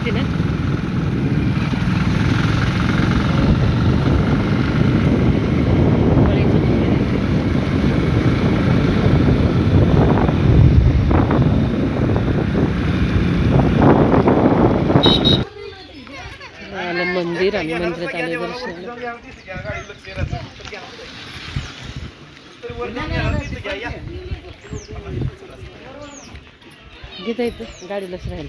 पद्धतीने मंदिर आणि मंदिरात आले दर्शन. घेता गाडी गाडीलाच राहील.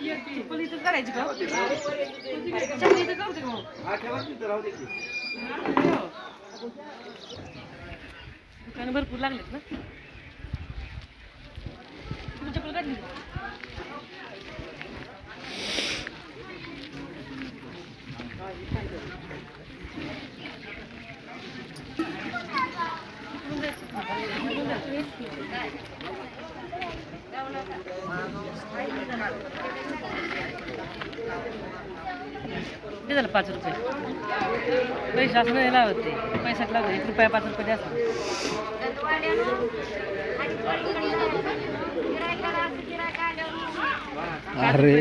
करायची का? चटणी तर करते दुकानं भरपूर लागलेत ना. तुम्ही चप्पल काढली का? ते झालं? पाच रुपये. पैसे असं नाही लावत ते. पैशात लावत एक रुपया पाच रुपये द्या अरे.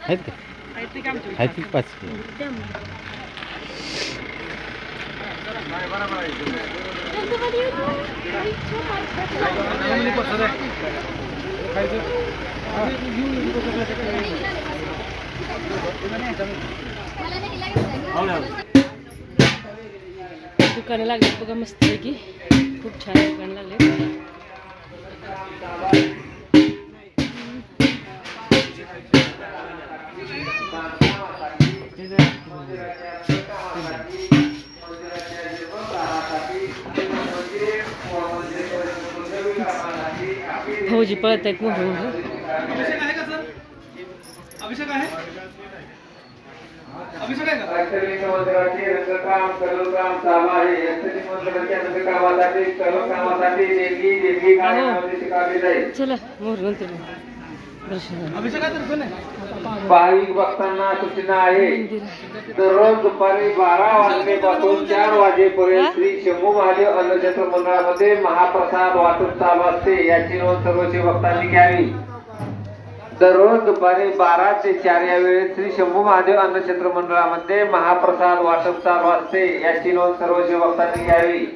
आहेत का? आहेत की पाच? दुकानं लागले बघा मस्त आहे की खूप छान दुकान लागले Thank you. फौजी पळत आहेत मोठे मोठे अभिषेक आहे अभिषेक आहे? चला मोर भाविक भक्तांना सूचना आहे. दररोज दुपारी बारा वाजल्यापासून चार वाजेपर्यंत श्री शंभू महादेव अन्नछत्र मंडळामध्ये महाप्रसाद वाटप चालू असते. याची नोंद सर्व शिवभक्तांनी घ्यावी. दररोज दुपारी बारा ते चार या वेळेत श्री शंभू महादेव अन्नछत्र मंडळामध्ये महाप्रसाद वाटप चालू असते. याची नोंद सर्व शिवभक्तांनी घ्यावी.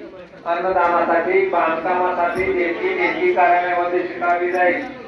अन्नदानासाठी बांधकामासाठी देणगी देणगी कार्यालयामध्ये शिकावी जाईल.